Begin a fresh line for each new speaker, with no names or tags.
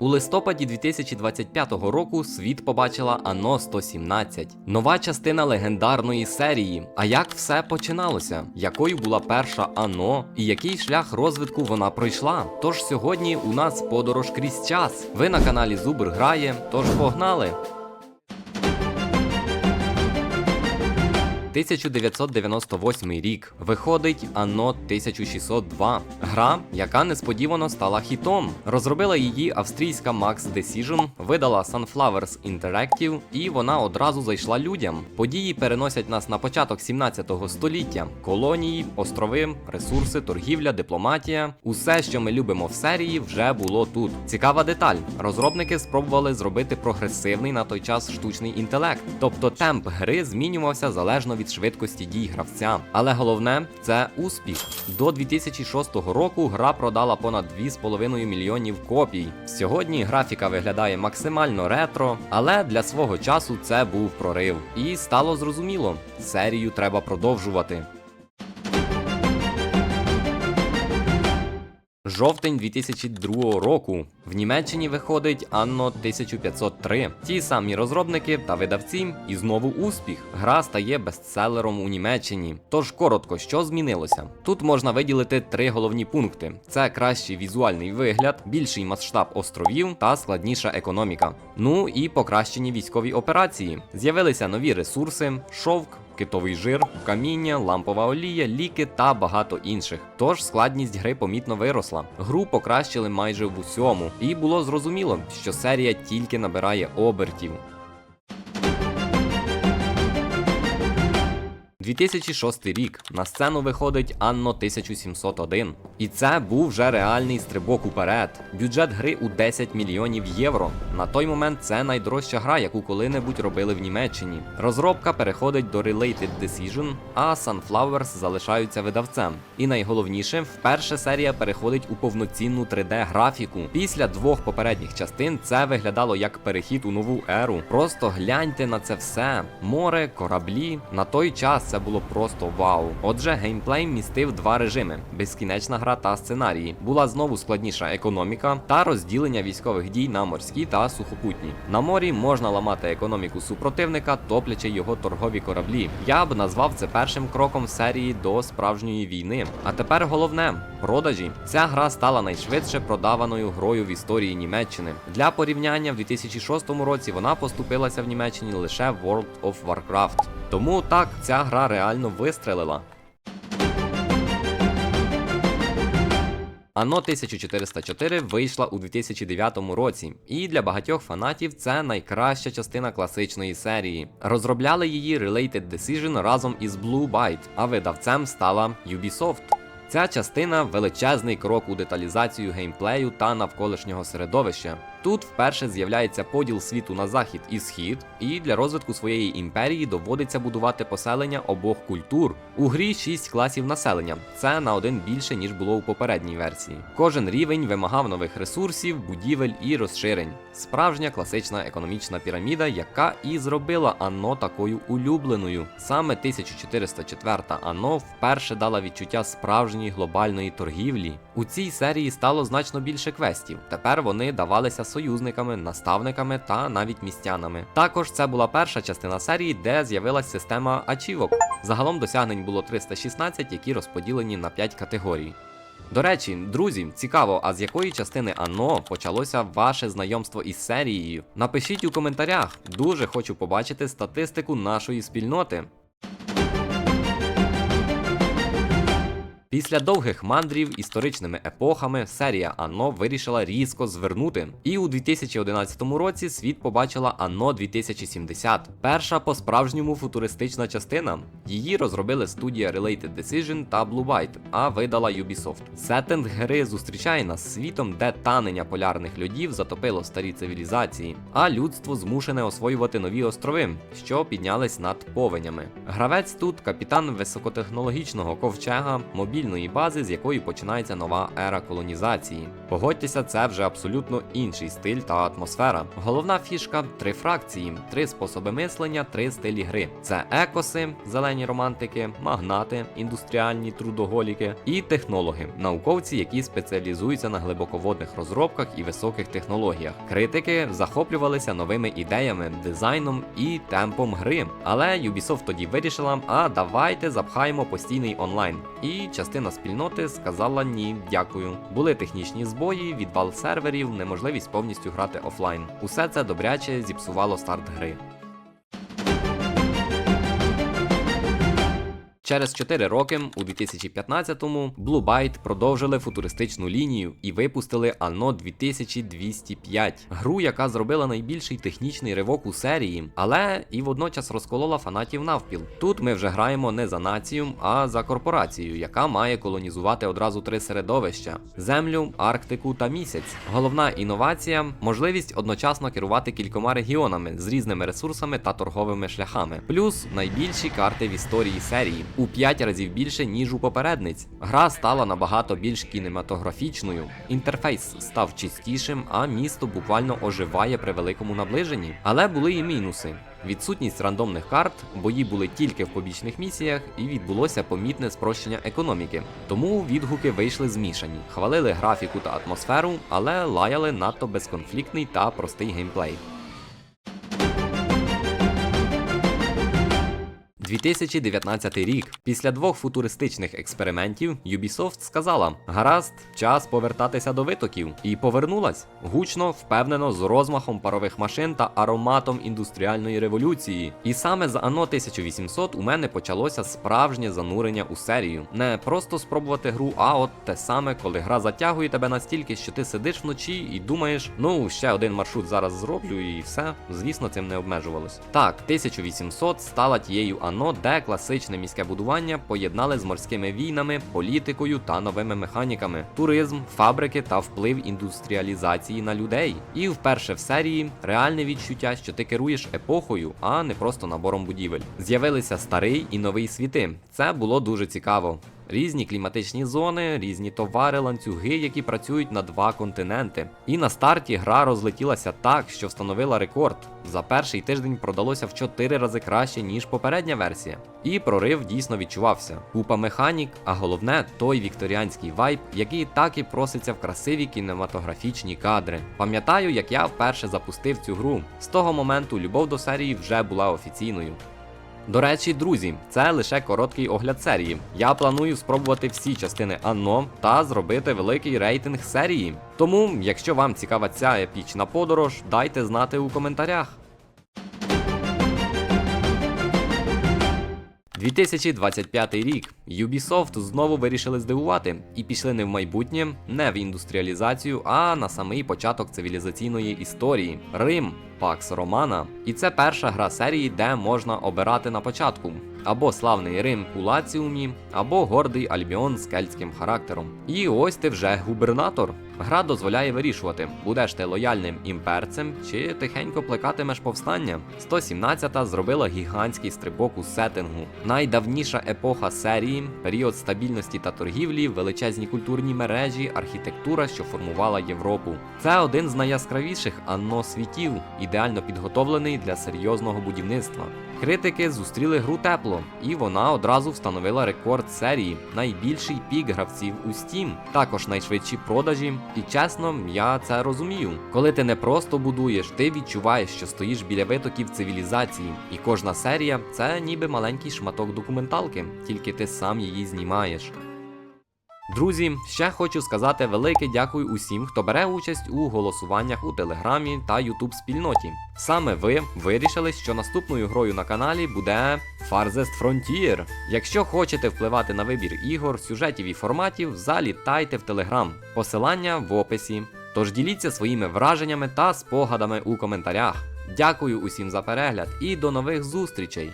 У листопаді 2025 року світ побачила Ано 117, нова частина легендарної серії. А як все починалося? Якою була перша Ано і який шлях розвитку вона пройшла? Тож сьогодні у нас подорож крізь час. Ви на каналі Зубр грає, тож погнали! 1998 рік виходить Anno 1602, гра, яка несподівано стала хітом. Розробила її австрійська Max Decision, видала Sunflowers Interactive, і вона одразу зайшла людям. Події переносять нас на початок 17 століття: колонії, острови, ресурси, торгівля, дипломатія. Усе, що ми любимо в серії, вже було тут. Цікава деталь: розробники спробували зробити прогресивний на той час штучний інтелект, тобто темп гри змінювався залежно від швидкості дій гравця. Але головне це успіх. До 2006 року гра продала понад 2,5 мільйонів копій. Сьогодні графіка виглядає максимально ретро, але для свого часу це був прорив. І стало зрозуміло, серію треба продовжувати. Жовтень 2002 року в Німеччині виходить Анно 1503. Ті самі розробники та видавці, і знову успіх. Гра стає бестселером у Німеччині. Тож коротко, що змінилося? Тут можна виділити три головні пункти: це кращий візуальний вигляд, більший масштаб островів та складніша економіка. Ну і покращені військові операції. З'явилися нові ресурси, шовк китовий жир, каміння, лампова олія, ліки та багато інших. Тож складність гри помітно виросла. Гру покращили майже в усьому, і було зрозуміло, що серія тільки набирає обертів. 2006 рік на сцену виходить Анно 1701. І це був вже реальний стрибок уперед. Бюджет гри у 10 мільйонів євро. На той момент це найдорожча гра, яку коли-небудь робили в Німеччині. Розробка переходить до Related Decision, а Sunflowers залишаються видавцем. І найголовніше, вперше серія переходить у повноцінну 3D-графіку. Після двох попередніх частин це виглядало як перехід у нову еру. Просто гляньте на це все: море, кораблі. На той час це було просто вау. Отже, геймплей містив два режими: безкінечна гра та сценарії. Була знову складніша економіка та розділення військових дій на морські та сухопутні. На морі можна ламати економіку супротивника, топлячи його торгові кораблі. Я б назвав це першим кроком серії до справжньої війни. А тепер головне продажі. Ця гра стала найшвидше продаваною грою в історії Німеччини. Для порівняння в 2006 році вона поступилася в Німеччині лише World of Warcraft. Тому так, ця гра реально вистрелила. Ано 1404 вийшла у 2009 році, і для багатьох фанатів це найкраща частина класичної серії. Розробляли її Related Decision разом із Blue Byte, а видавцем стала Ubisoft. Ця частина величезний крок у деталізацію геймплею та навколишнього середовища. Тут вперше з'являється поділ світу на захід і схід, і для розвитку своєї імперії доводиться будувати поселення обох культур. У грі 6 класів населення. Це на один більше ніж було у попередній версії. Кожен рівень вимагав нових ресурсів, будівель і розширень. Справжня класична економічна піраміда, яка і зробила Анно такою улюбленою. Саме 1404 Анно вперше дала відчуття справжньої глобальної торгівлі. У цій серії стало значно більше квестів. Тепер вони давалися союзниками, наставниками та навіть містянами. Також це була перша частина серії, де з'явилась система ачівок. Загалом досягнень було 316, які розподілені на 5 категорій. До речі, друзі, цікаво, а з якої частини Ано почалося ваше знайомство із серією? Напишіть у коментарях. Дуже хочу побачити статистику нашої спільноти. Після довгих мандрів історичними епохами серія Анно вирішила різко звернути. І у 2011 році світ побачила Анно 2070, перша по-справжньому футуристична частина. Її розробили студія Related Decision та Blue Byte, а видала Ubisoft. Сеттинг гри зустрічає нас світом, де танення полярних льодів затопило старі цивілізації, а людство змушене освоювати нові острови, що піднялись над повенями. Гравець тут капітан високотехнологічного ковчега, мобільного стабільної бази, з якої починається нова ера колонізації. Погодьтеся, це вже абсолютно інший стиль та атмосфера. Головна фішка три фракції, три способи мислення, три стилі гри. Це екоси, зелені романтики, магнати, індустріальні трудоголіки і технологи, науковці, які спеціалізуються на глибоководних розробках і високих технологіях. Критики захоплювалися новими ідеями, дизайном і темпом гри. Але Ubisoft тоді вирішила: а давайте запхаємо постійний онлайн. І частина спільноти сказала ні, дякую. Були технічні збої, відвал серверів, неможливість повністю грати офлайн. Усе це добряче зіпсувало старт гри. Через 4 роки, у 2015-му, Blue Byte продовжили футуристичну лінію і випустили Anno 2205, гру, яка зробила найбільший технічний ривок у серії, але і водночас розколола фанатів навпіл. Тут ми вже граємо не за націю, а за корпорацію, яка має колонізувати одразу три середовища: землю, Арктику та місяць. Головна інновація можливість одночасно керувати кількома регіонами з різними ресурсами та торговими шляхами, плюс найбільші карти в історії серії у 5 разів більше, ніж у попередниць. Гра стала набагато більш кінематографічною. Інтерфейс став чистішим, а місто буквально оживає при великому наближенні. Але були і мінуси. Відсутність рандомних карт, бої були тільки в побічних місіях, і відбулося помітне спрощення економіки. Тому відгуки вийшли змішані, хвалили графіку та атмосферу, але лаяли надто безконфліктний та простий геймплей. 2019 рік. Після двох футуристичних експериментів Ubisoft сказала: гаразд, час повертатися до витоків. І повернулась гучно, впевнено, з розмахом парових машин та ароматом індустріальної революції. І саме з Anno 1800 у мене почалося справжнє занурення у серію. Не просто спробувати гру, а от те саме, коли гра затягує тебе настільки, що ти сидиш вночі і думаєш, ну ще один маршрут зараз зроблю, і все. Звісно, цим не обмежувалось. Так, 1800 стала тією Anno, де класичне міське будування поєднали з морськими війнами, політикою та новими механіками, туризм, фабрики та вплив індустріалізації на людей. І вперше в серії реальне відчуття, що ти керуєш епохою, а не просто набором будівель. З'явилися старий і новий світи. Це було дуже цікаво. Різні кліматичні зони, різні товари, ланцюги, які працюють на два континенти. І на старті гра розлетілася так, що встановила рекорд. За перший тиждень продалося в 4 рази краще, ніж попередня версія. І прорив дійсно відчувався. Купа механік, а головне той вікторіанський вайб, який так і проситься в красиві кінематографічні кадри. Пам'ятаю, як я вперше запустив цю гру. З того моменту любов до серії вже була офіційною. До речі, друзі, це лише короткий огляд серії. Я планую спробувати всі частини Анно та зробити великий рейтинг серії. Тому, якщо вам цікава ця епічна подорож, дайте знати у коментарях. 2025 рік. Ubisoft знову вирішили здивувати і пішли не в майбутнє, не в індустріалізацію, а на самий початок цивілізаційної історії Рим, Пакс Романа. І це перша гра серії, де можна обирати на початку. Або славний Рим у Лаціумі, або гордий Альбіон з кельтським характером. І ось ти вже губернатор. Гра дозволяє вирішувати, будеш ти лояльним імперцем чи тихенько плекатимеш повстання. 117-та зробила гігантський стрибок у сеттингу. Найдавніша епоха серії, період стабільності та торгівлі, величезні культурні мережі, архітектура, що формувала Європу. Це один з найяскравіших анно світів, ідеально підготовлений для серйозного будівництва. Критики зустріли гру тепло, і вона одразу встановила рекорд серії, найбільший пік гравців у Steam, також найшвидші продажі. І чесно, я це розумію. Коли ти не просто будуєш, ти відчуваєш, що стоїш біля витоків цивілізації, і кожна серія це ніби маленький шматок документалки, тільки ти сам її знімаєш. Друзі, ще хочу сказати велике дякую усім, хто бере участь у голосуваннях у Телеграмі та Ютуб спільноті. Саме ви вирішили, що наступною грою на каналі буде Farthest Frontier. Якщо хочете впливати на вибір ігор, сюжетів і форматів, залітайте в Телеграм. Посилання в описі. Тож діліться своїми враженнями та спогадами у коментарях. Дякую усім за перегляд і до нових зустрічей!